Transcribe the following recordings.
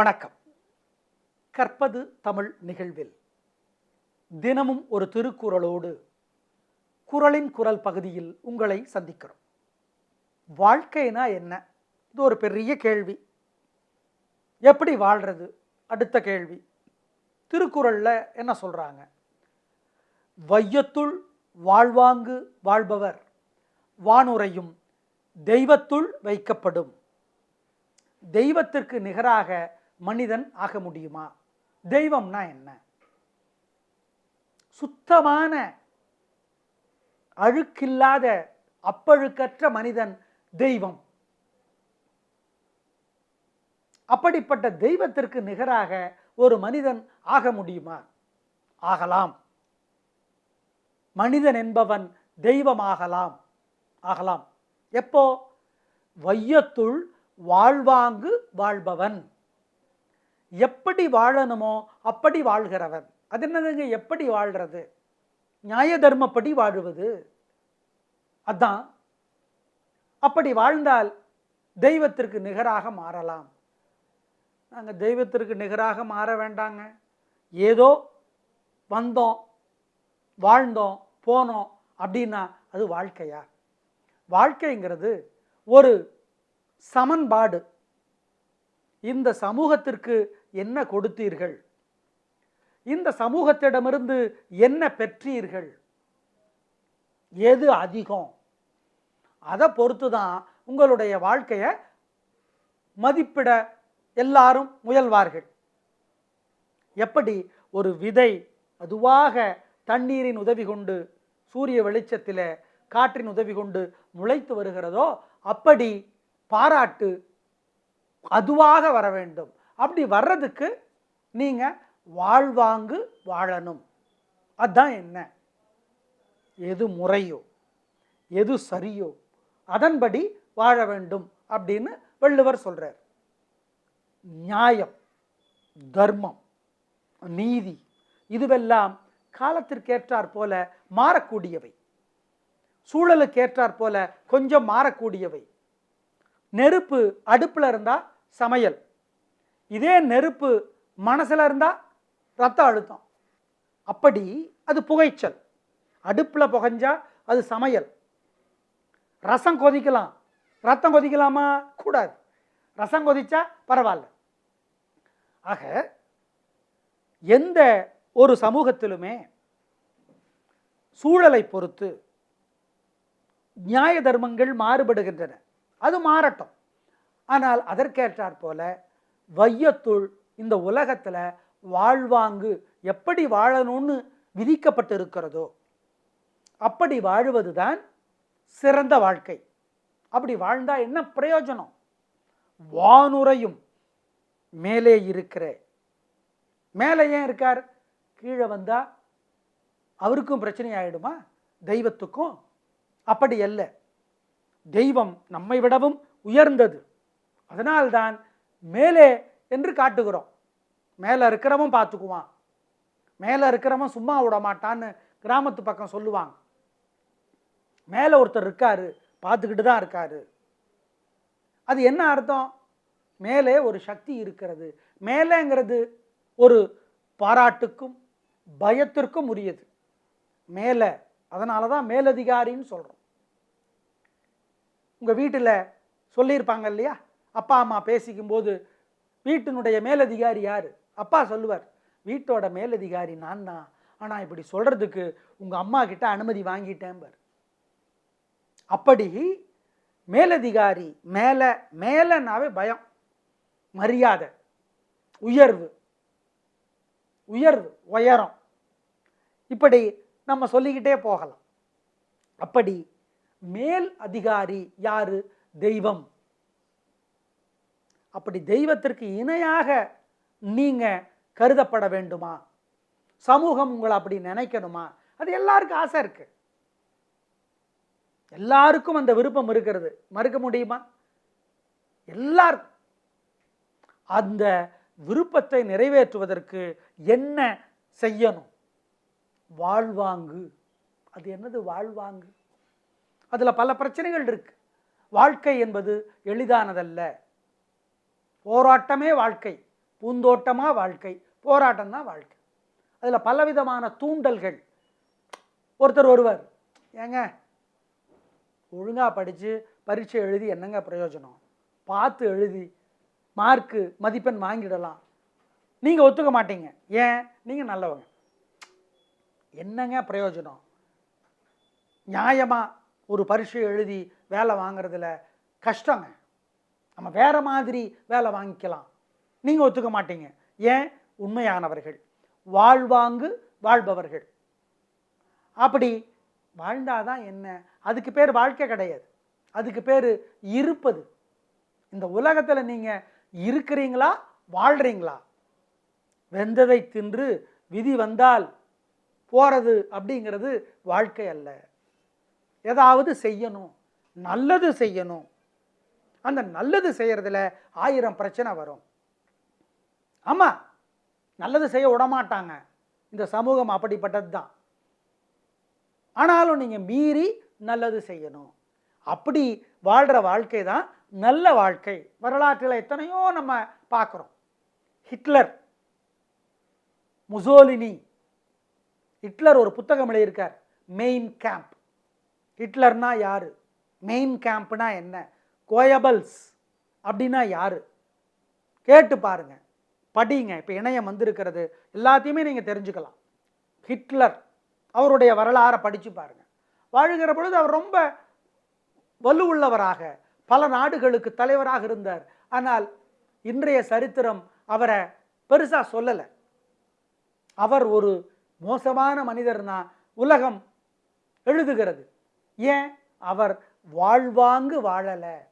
வணக்கம். கற்பது தமிழ் நிகழ்வில். தினமும் ஒரு திருக்குறளோடு குறளின் குரல் பகுதியில் உங்களை சந்திக்கிறோம். வாழ்க்கைனா என்ன? இது ஒரு பெரிய கேள்வி. எப்படி வாழ்றது? அடுத்த கேள்வி. திருக்குறளில் என்ன சொல்கிறாங்க வையத்துள் வாழ்வாங்கு வாழ்பவர் வானுரையும் தெய்வத்துள் வைக்கப்படும். தெய்வத்திற்கு நிகராக மனிதன் ஆக முடியுமா? தெய்வம்னா என்ன? சுத்தமான அழுக்கில்லாத அப்பழுக்கற்ற மனிதன் தெய்வம். அப்படிப்பட்ட தெய்வத்திற்கு நிகராக ஒரு மனிதன் ஆக முடியுமா? ஆகலாம். மனிதன் என்பவன் தெய்வமாகலாம். ஆகலாம். எப்போ? வையத்துள் வாழ்வாங்கு வாழ்பவன். எப்படி வாழணுமோ அப்படி வாழ்கிறவன். அது என்னதுங்க? எப்படி வாழ்கிறது நியாய தர்மப்படி வாழுவது. அதான். அப்படி வாழ்ந்தால் தெய்வத்திற்கு நிகராக மாறலாம். நாங்கள் தெய்வத்திற்கு நிகராக மாற வேண்டாங்க. ஏதோ வந்தோம் வாழ்ந்தோம் போனோம் அப்படின்னா அது வாழ்க்கையா? வாழ்க்கைங்கிறது ஒரு சமன்பாடு. இந்த சமூகத்திற்கு என்ன கொடுத்தீர்கள்? இந்த சமூகத்திடமிருந்து என்ன பெற்றீர்கள்? எது அதிகம்? அதை பொறுத்து தான் உங்களுடைய வாழ்க்கையை மதிப்பிட எல்லாரும் முயல்வார்கள். எப்படி? ஒரு விதை அதுவாக தண்ணீரின் உதவி கொண்டு சூரிய வெளிச்சத்தில் காற்றின் உதவி கொண்டு முளைத்து வருகிறதோ அப்படி பாராட்டு அதுவாக வர வேண்டும். அப்படி வர்றதுக்கு நீங்கள் வாழ்வாங்கு வாழணும். அதுதான் என்ன? எது முறையோ எது சரியோ அதன்படி வாழ வேண்டும் அப்படின்னு வள்ளுவர் சொல்கிறார் நியாயம் தர்மம் நீதி இதுவெல்லாம் காலத்திற்கேற்றாற் போல மாறக்கூடியவை. சூழலுக்கேற்றாற் போல கொஞ்சம் மாறக்கூடியவை. நெருப்பு அடுப்பில் இருந்தால் சமையல். இதே நெருப்பு மனசில் இருந்தால் ரத்த அழுத்தம். அப்படி அது புகைச்சல். அடுப்பில் புகைஞ்சா அது சமையல். ரசம் கொதிக்கலாம். ரத்தம் கொதிக்கலாமா? கூடாது. ரசம் கொதிச்சா பரவாயில்ல. ஆக எந்த ஒரு சமூகத்திலுமே சூழலை பொறுத்து நியாய தர்மங்கள் மாறுபடுகின்றன. அது மாறட்டும். ஆனால் அதற்கேற்றாற் போல வையத்துள் இந்த உலகத்தில் வாழ்வாங்கு எப்படி வாழணும்னு விதிக்கப்பட்டு இருக்கிறதோ அப்படி வாழ்வது தான் சிறந்த வாழ்க்கை. அப்படி வாழ்ந்தால் என்ன பிரயோஜனம்? வானுரையும் மேலே இருக்கிற. மேலே ஏன் இருக்கார்? கீழே வந்தால் அவருக்கும் பிரச்சனை ஆகிடுமா தெய்வத்துக்கும்? அப்படி அல்ல. தெய்வம் நம்மை விடவும் உயர்ந்தது. அதனால்தான் மேலே என்று காட்டுகிறோம். மேலே இருக்கிறவன் பார்த்துக்குவான். மேலே இருக்கிறவன் சும்மா விட மாட்டான்னு கிராமத்து பக்கம் சொல்லுவாங்க. மேலே ஒருத்தர் இருக்காரு பார்த்துக்கிட்டு தான் இருக்காரு. அது என்ன அர்த்தம்? மேலே ஒரு சக்தி இருக்கிறது. மேலேங்கிறது ஒரு பாராட்டுக்கும் பயத்திற்கும் உரியது. மேலே அதனால தான் மேலதிகாரின்னு சொல்கிறோம் உங்கள் வீட்டில் சொல்லியிருப்பாங்க இல்லையா? அப்பா அம்மா பேசிக்கும்போது வீட்டினுடைய மேலதிகாரி யார்? அப்பா சொல்லுவார் வீட்டோட மேலதிகாரி நான் தான். ஆனால் இப்படி சொல்கிறதுக்கு உங்கள் அம்மா கிட்ட அனுமதி வாங்கிட்டேன்பார். அப்படி மேலதிகாரி மேலே மேலேனாவே பயம் மரியாதை உயர்வு உயர்வு உயரம். இப்படி நம்ம சொல்லிக்கிட்டே போகலாம். அப்படி மேல் அதிகாரி யாரு? தெய்வம். அப்படி தெய்வத்திற்கு இணையாக நீங்கள் கருதப்பட வேண்டுமா? சமூகம் உங்களை அப்படி நினைக்கணுமா? அது எல்லாருக்கும் ஆசை இருக்குது எல்லாருக்கும் அந்த விருப்பம் இருக்கிறது. மறுக்க முடியுமா? எல்லாருக்கும். அந்த விருப்பத்தை நிறைவேற்றுவதற்கு என்ன செய்யணும்? வாழ்வாங்கு. அது என்னது வாழ்வாங்கு? அதில் பல பிரச்சனைகள் இருக்குது வாழ்க்கை என்பது எளிதானதல்ல. போராட்டமே வாழ்க்கை பூந்தோட்டமாக வாழ்க்கை போராட்டம் தான் வாழ்க்கை. அதில் பலவிதமான தூண்டல்கள். ஒருத்தர் ஒருவர் ஏங்க ஒழுங்காக படித்து பரீட்சை எழுதி என்னங்க பிரயோஜனம்? பார்த்து எழுதி மார்க்கு மதிப்பெண் வாங்கிடலாம். நீங்கள் ஒத்துக்க மாட்டீங்க. ஏன்? நீங்கள் நல்லவங்க. என்னங்க பிரயோஜனம்? நியாயமாக ஒரு பரீட்சை எழுதி வேலை வாங்குறதுல கஷ்டங்க. நம்ம வேறு மாதிரி வேலை வாங்கிக்கலாம். நீங்கள் ஒத்துக்க மாட்டீங்க. ஏன்? உண்மையானவர்கள். வாழ்வாங்கு வாழ்பவர்கள். அப்படி வாழ்ந்தாதான் என்ன? அதுக்கு பேர் வாழ்க்கை கிடையாது. அதுக்கு பேர் இருப்பது. இந்த உலகத்தில் நீங்கள் இருக்கிறீங்களா? வாழ்கிறீங்களா வெந்ததை தின்று விதி வந்தால் போகிறது அப்படிங்கிறது வாழ்க்கை அல்ல. ஏதாவது செய்யணும். நல்லது செய்யணும். அந்த நல்லது செய்யறதுல ஆயிரம் பிரச்சனை வரும். ஆமாம் நல்லது செய்ய விடமாட்டாங்க. இந்த சமூகம் அப்படிப்பட்டது தான் ஆனாலும் நீங்கள் மீறி நல்லது செய்யணும். அப்படி வாழ்கிற வாழ்க்கை தான் நல்ல வாழ்க்கை. வரலாற்றில் எத்தனையோ நம்ம பார்க்குறோம். Hitler Mussolini. ஹிட்லர் ஒரு புத்தகம் எழுதியிருக்கார் மெயின் கேம்ப். ஹிட்லர்னா யார்? மெயின் கேம்ப்னா என்ன? கோயபல்ஸ் அப்படின்னா யார்? கேட்டு பாருங்க. படிங்க. இப்போ இணையம் வந்திருக்கிறது. எல்லாத்தையுமே நீங்கள் தெரிஞ்சுக்கலாம். ஹிட்லர் அவருடைய வரலாறை படித்து பாருங்கள் வாழுகிற பொழுது அவர் ரொம்ப வலுவுள்ளவராக பல நாடுகளுக்கு தலைவராக இருந்தார். ஆனால் இன்றைய சரித்திரம் அவரை பெருசாக சொல்லலை. அவர் ஒரு மோசமான மனிதர்னா உலகம் எழுதுகிறது. ஏன்? அவர் வாழ்வாங்கு வாழலை.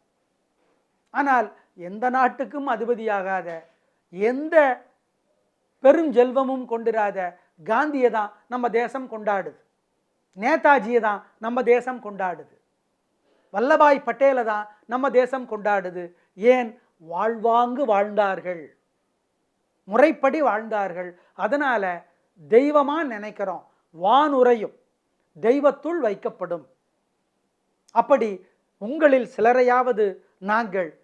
ஆனால் எந்த நாட்டுக்கும் அதிபதியாகாத எந்த பெருஞ்செல்வமும் கொண்டிராத காந்தியை தான் நம்ம தேசம் கொண்டாடுது. நேதாஜியை தான் நம்ம தேசம் கொண்டாடுது. வல்லபாய் பட்டேலை தான் நம்ம தேசம் கொண்டாடுது. ஏன்? வாழ்வாங்கு வாழ்ந்தார்கள். முறைப்படி வாழ்ந்தார்கள். அதனால் தெய்வமாக நினைக்கிறோம். வானுரையும் தெய்வத்துள் வைக்கப்படும். அப்படி உங்களில் சிலரையாவது நாங்கள்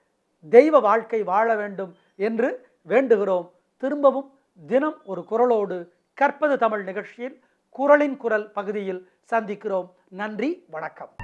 தெய்வ வாழ்க்கை வாழ வேண்டும் என்று வேண்டுகிறோம். திரும்பவும் தினம் ஒரு குரலோடு கற்பது தமிழ் நிகழ்ச்சியில் குரலின் குரல் பகுதியில் சந்திக்கிறோம். நன்றி வணக்கம்.